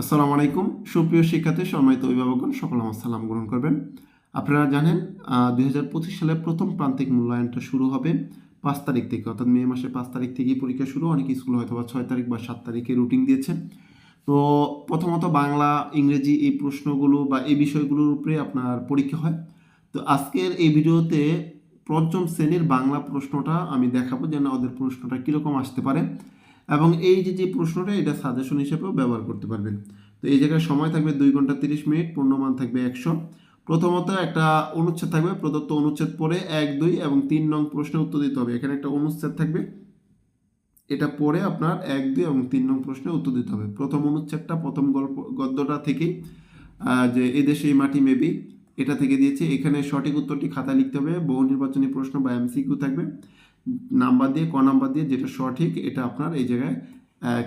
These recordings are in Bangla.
আসসালামু আলাইকুম। সুপ্রিয় শিক্ষার্থী, সম্মানিত অভিভাবকগণ সকল আমার সালাম গ্রহণ করবেন। আপনারা জানেন দুই সালের প্রথম প্রান্তিক মূল্যায়নটা শুরু হবে পাঁচ তারিখ থেকে, অর্থাৎ মে মাসের পাঁচ তারিখ থেকেই পরীক্ষা শুরু। অনেক স্কুল হয়তো বা ছয় তারিখ বা সাত তারিখে রুটিন দিয়েছে। তো প্রথমত বাংলা, ইংরেজি এই প্রশ্নগুলো বা এই বিষয়গুলোর উপরে আপনার পরীক্ষা হয়। তো আজকের এই ভিডিওতে পঞ্চম শ্রেণির বাংলা প্রশ্নটা আমি দেখাবো, যেন ওদের প্রশ্নটা কীরকম আসতে পারে। এবং এই যে যে প্রশ্নটা, এটা সাজেশন হিসেবেও ব্যবহার করতে পারবেন। তো এই জায়গায় সময় থাকবে দুই ঘণ্টা তিরিশ মিনিট, পূর্ণমান থাকবে একশো। প্রথমত একটা অনুচ্ছেদ থাকবে, প্রদত্ত অনুচ্ছেদ পরে এক, দুই এবং তিন নং প্রশ্নে উত্তর দিতে হবে। এখানে একটা অনুচ্ছেদ থাকবে। এটা পরে আপনার এক, দুই এবং তিন নং প্রশ্নে উত্তর দিতে হবে। প্রথম অনুচ্ছেদটা, প্রথম গল্প, গদ্যটা থেকেই যে এদেশে এই মাটি মেবি এটা থেকে দিয়েছে। এখানে সঠিক উত্তরটি খাতা লিখতে হবে। বহু নির্বাচনী প্রশ্ন বা এমসিকিউ থাকবে। নাম্বার দিয়ে, ক নাম্বার দিয়ে যেটা সঠিক, এটা আপনার এই জায়গায়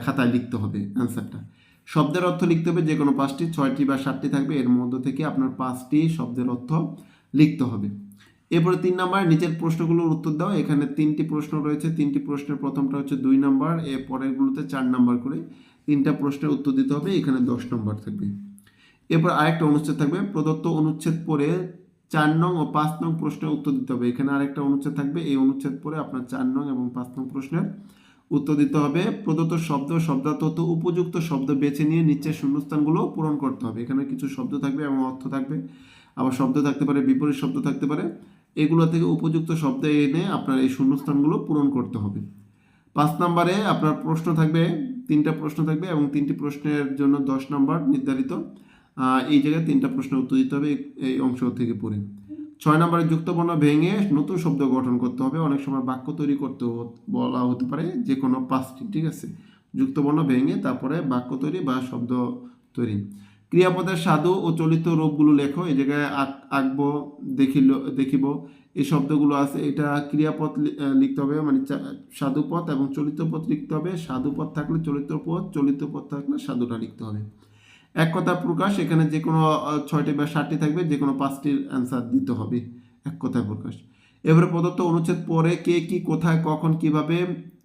খাতায় লিখতে হবে অ্যান্সারটা শব্দের অর্থ লিখতে হবে যে কোনো পাঁচটি, ছয়টি বা সাতটি থাকবে, এর মধ্য থেকে আপনার পাঁচটি শব্দের অর্থ লিখতে হবে। এরপরে তিন নাম্বার, নিচের প্রশ্নগুলোর উত্তর দাও। এখানে তিনটি প্রশ্ন রয়েছে। তিনটি প্রশ্নের প্রথমটা হচ্ছে দুই নাম্বার, এর পরেরগুলোতে চার নাম্বার করে তিনটা প্রশ্নের উত্তর দিতে হবে। এখানে দশ নম্বর থাকবে। এরপর আরেকটা অনুচ্ছেদ থাকবে। প্রদত্ত অনুচ্ছেদ পরে চার নং ও পাঁচ নং প্রশ্নের উত্তর দিতে হবে। এখানে আরেকটা অনুচ্ছেদ থাকবে। এই অনুচ্ছেদ পরে আপনার চার নং এবং পাঁচ নং প্রশ্নের উত্তর দিতে হবে। প্রদত্ত শব্দ শব্দার্থ হতে উপযুক্ত শব্দ বেছে নিয়ে নিচের শূন্যস্থানগুলো পূরণ করতে হবে। এখানে কিছু শব্দ থাকবে এবং অর্থ থাকবে। আবার শব্দ থাকতে পারে, বিপরীত শব্দ থাকতে পারে। এগুলো থেকে উপযুক্ত শব্দ এনে আপনার এই শূন্যস্থানগুলো পূরণ করতে হবে। পাঁচ নম্বরে আপনার প্রশ্ন থাকবে, তিনটা প্রশ্ন থাকবে এবং তিনটি প্রশ্নের জন্য দশ নম্বর নির্ধারিত। এই জায়গায় তিনটা প্রশ্নের উত্তর দিতে হবে, এই- অংশ থেকে পড়ে। ছয় নম্বরে যুক্তবর্ণ ভেঙে নতুন শব্দ গঠন করতে হবে। অনেক সময় বাক্য তৈরি করতে বলা হতে পারে যে কোনো পাঁচটি, ঠিক আছে? যুক্তবর্ণ ভেঙে তারপরে বাক্য তৈরি বা শব্দ তৈরি। ক্রিয়াপদের সাধু ও চলিত রূপগুলো লেখো। এই জায়গায় আঁক- আঁকবো, দেখিল দেখিব। এই শব্দগুলো আছে, এটা ক্রিয়াপদ লিখতে হবে মানে সাধুপদ এবং চলিত পদ লিখতে হবে। সাধুপদ থাকলে চলিত পদ, চলিত পথ থাকলে সাধুটা লিখতে হবে। এক কথা প্রকাশ, এখানে যে কোনো ছয়টি বা সাতটি থাকবে, যে কোনো পাঁচটির অ্যান্সার দিতে হবে। এক কথায় প্রকাশ। এবারে প্রদত্ত অনুচ্ছেদ পরে কে কি, কোথায়, কখন, কীভাবে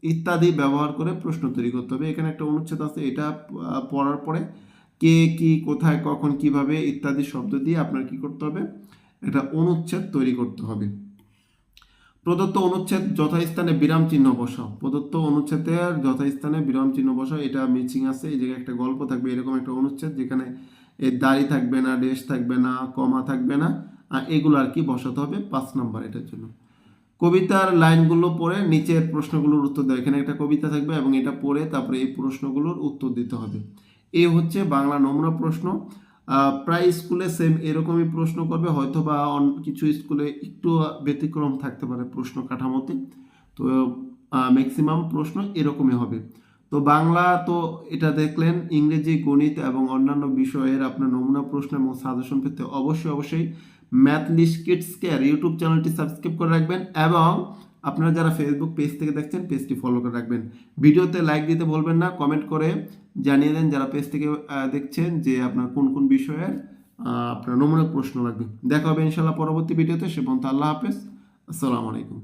ইত্যাদি ব্যবহার করে প্রশ্ন তৈরি করতে হবে। এখানে একটা অনুচ্ছেদ আছে, এটা পড়ার পরে কে কি, কোথায়, কখন, কীভাবে ইত্যাদি শব্দ দিয়ে আপনার কি করতে হবে? একটা অনুচ্ছেদ তৈরি করতে হবে। প্রদত্ত অনুচ্ছেদ যথাস্থানে বিরাম চিহ্ন বসাও। প্রদত্ত অনুচ্ছেদের যথাস্থানে বিরাম চিহ্ন বসাও। এটা মিচিং আছে, এই জায়গায় একটা গল্প থাকবে, এরকম একটা অনুচ্ছেদ যেখানে এর দাড়ি থাকবে না ডেশ থাকবে না, কমা থাকবে না, আর এগুলো আর কি বসাতে হবে পাঁচ নাম্বার এটার জন্য। কবিতার লাইনগুলো পড়ে নিচের প্রশ্নগুলোর উত্তর দেয় এখানে একটা কবিতা থাকবে এবং এটা পড়ে তারপরে এই প্রশ্নগুলোর উত্তর দিতে হবে। এই হচ্ছে বাংলা নমুনা প্রশ্ন। প্রায় স্কুলে সেম এরকমই প্রশ্ন করবে হয়তো বা কিছু স্কুলে একটু ব্যতিক্রম থাকতে পারে প্রশ্ন কাঠামোতে। তো ম্যাক্সিমাম প্রশ্ন এরকমই হবে। তো বাংলা তো এটা দেখলেন, ইংরেজি, গণিত এবং অন্যান্য বিষয়ের আপনার নমুনা প্রশ্ন এবং সাজেশন পেতে অবশ্যই অবশ্যই ম্যাথ লিস্ট কিডসকে আর ইউটিউব চ্যানেলটি সাবস্ক্রাইব করে রাখবেন এবং আপনারা যারা ফেসবুক পেজ থেকে দেখছেন পেজটি ফলো করে রাখবেন। ভিডিওতে লাইক দিতে বলবেন না কমেন্ট করে জানিয়ে দেন যারা পেজ থেকে দেখছেন যে আপনার কোন কোন বিষয়ের আপনার নমুনা প্রশ্ন লাগবে। দেখা হবে ইনশাল্লাহ পরবর্তী ভিডিওতে। সে পর্যন্ত আল্লাহ হাফেজ। আসসালামু আলাইকুম।